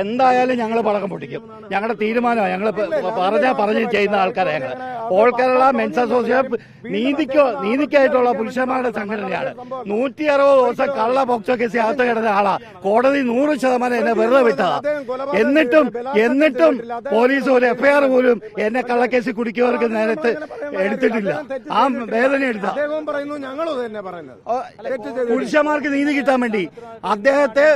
എന്തായാലും ഞങ്ങൾ പടക്കം പൊട്ടിക്കും. ഞങ്ങളുടെ തീരുമാനമാണ് ഞങ്ങൾ പറഞ്ഞ പറഞ്ഞ് ചെയ്യുന്ന ആൾക്കാരെ ഞങ്ങൾ ഓൾ കേരള മെൻസ് അസോസിയേഷൻ നീതിക്കോ നീതിക്കായിട്ടുള്ള പുരുഷന്മാരുടെ സംഘടനയാണ്. നൂറ്റി അറുപത് ദിവസം കള്ള ബോക്സോ കേസ് അകത്ത് കിടന്ന ആളാ. കോടതി നൂറ് ശതമാനം എന്നെ വെറുതെ വിട്ടതാ. എന്നിട്ടും എന്നിട്ടും പോലീസ് ഒരു എഫ്ഐആർ പോലും എന്നെ കള്ളക്കേസിൽ കുടിക്കുന്നവർക്ക് നേരത്തെ എടുത്തിട്ടില്ല. ആ വേദന എടുത്ത. പുരുഷന്മാർക്ക് നീതി കിട്ടാൻ വേണ്ടി. അദ്ദേഹത്തെ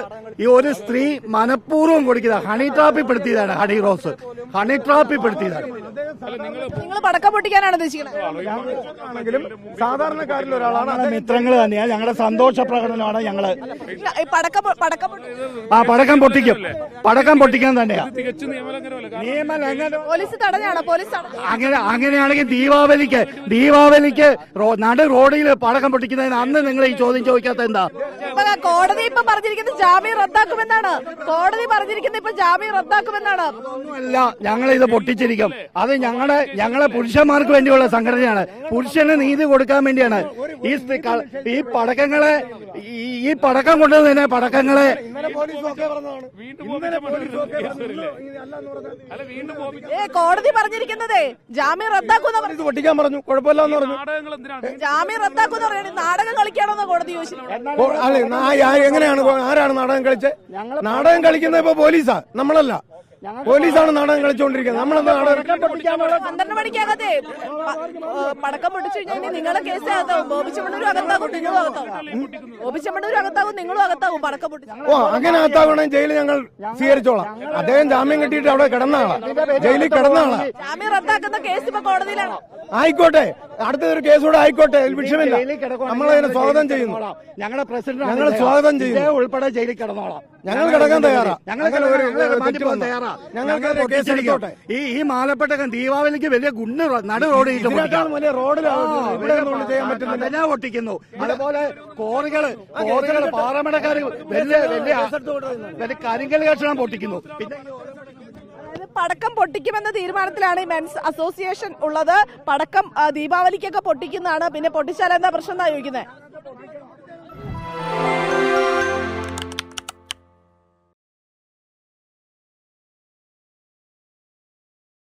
ഈ ഒരു സ്ത്രീ മനഃപൂർവം കൊടുക്കുക ഹണി ട്രാപ്പിൽ പെടുത്തിയതാണ് ഹണി റോസ് ഹണി ട്രാപ്പിൽ പെടുത്തിയതാണ്. നിങ്ങൾ പടക്കം പൊട്ടിക്കാനാണ് ഉദ്ദേശിക്കുന്നത് സാധാരണക്കാരിൽ ഒരാളാണ് മിത്രങ്ങൾ തന്നെയാണ് ഞങ്ങളുടെ സന്തോഷ പ്രകടനമാണ് ഞങ്ങൾ. ഈ പടക്കം പടക്കം ആ പടക്കം പൊട്ടിക്കും. പടക്കം പൊട്ടിക്കാൻ തന്നെയാണ് പോലീസ് തടഞ്ഞാണോ പോലീസ് അങ്ങനെ അങ്ങനെയാണെങ്കിൽ ദീപാവലിക്ക് ദീപാവലിക്ക് നടു റോഡിൽ പടക്കം പൊട്ടിക്കുന്നതിന് അന്ന് നിങ്ങൾ ഈ ചോദ്യം ചോദിക്കാത്ത എന്താ? കോടതി ഇപ്പൊ പറഞ്ഞിരിക്കുന്നത് ജാമ്യം റദ്ദാക്കുമെന്നാണ്. കോടതി പറഞ്ഞിരിക്കുന്നത് ഇപ്പൊ ജാമ്യം റദ്ദാക്കുമെന്നാണ്? അല്ല ഞങ്ങൾ ഇത് പൊട്ടിച്ചിരിക്കും. അത് ഞങ്ങളുടെ ഞങ്ങളെ പുരുഷന്മാർക്ക് വേണ്ടിയുള്ള സംഘടനയാണ്. പുരുഷന് നീതി കൊടുക്കാൻ വേണ്ടിയാണ്. ഈ സ്ത്രീ- ഈ പടക്കങ്ങളെ ഈ- ഈ പടക്കം കൊണ്ടുവന്നതിനെ പടക്കങ്ങളെ കോടതി പറഞ്ഞിരിക്കുന്നതേ ജാമ്യം റദ്ദാക്കുന്ന പൊട്ടിക്കാൻ പറഞ്ഞു. കുഴപ്പമില്ലെന്ന് പറഞ്ഞു. ജാമ്യം റദ്ദാക്കുന്ന പറയണേ. നാടകം കളിക്കാണോന്ന് കോടതി ചോദിച്ചു എങ്ങനെയാണ്? ആരാണ് നാടകം കളിച്ചത് നാടകം കളിക്കുന്നത് ഇപ്പൊ പോലീസാ നമ്മളല്ല. പോലീസാണ് നാടകം കളിച്ചുകൊണ്ടിരിക്കുന്നത്. നമ്മളെന്താ നാടകം പന്ത്രണ്ട് മണിക്കകത്തെ പടക്കം പൊട്ടിച്ചു കഴിഞ്ഞാൽ നിങ്ങളെ കേസ് അകത്താവും. ബോബിച്ചമ്മണ്ണൂരും അകത്താകും നിങ്ങളും അകത്താവും. ബോബിച്ചമ്മണ്ണൂരും അകത്താകും നിങ്ങളും അകത്താകും പടക്കം പൊട്ടിച്ചു. ഓ അങ്ങനെ അകത്താകണേ ജയിലിൽ ഞങ്ങൾ സ്വീകരിച്ചോളാം. അദ്ദേഹം ജാമ്യം കിട്ടിയിട്ട് അവിടെ കിടന്ന ആളാ ജയിലിൽ കിടന്ന ആളാ ജാമ്യം റദ്ദാക്കുന്ന കേസ് ഇപ്പൊ കോടതിയിലാണ്. ആയിക്കോട്ടെ. അടുത്തൊരു കേസുകൂടെ ആയിക്കോട്ടെ. വിഷയമില്ല. നമ്മൾ അതിനെ സ്വാഗതം ചെയ്യുന്നു ഞങ്ങളുടെ പ്രസിഡന്റ് ഞങ്ങൾ സ്വാഗതം ചെയ്യുന്നു. ഉൾപ്പെടെ ജയിലിൽ കിടന്നോളാം. ഞങ്ങൾ കിടക്കാൻ തയ്യാറാ. ഞങ്ങൾക്ക് കേസ്. എടുത്തോട്ടെ. ഈ ഈ മാലപ്പെട്ട ദീപാവലിക്ക് വലിയ ഗുണ്ട് നടു റോഡ്. വലിയ റോഡിലാണ് ചെയ്യാൻ പറ്റുന്നില്ല. കടല പൊട്ടിക്കുന്നു. അതുപോലെ കോറികൾ കോറികൾ പാറമടക്കാർ വലിയ വലിയ വലിയ കരിങ്കൽ കക്ഷണം പൊട്ടിക്കുന്നു. പിന്നെ പടക്കം പൊട്ടിക്കുമെന്ന തീരുമാനത്തിലാണ് ഈ മെൻസ് അസോസിയേഷൻ ഉള്ളത്. പടക്കം ദീപാവലിക്കൊക്കെ പൊട്ടിക്കുന്നതാണ്. പിന്നെ പൊട്ടിച്ചാൽ എന്താ പ്രശ്നം? എന്നാ ചോദിക്കുന്നത്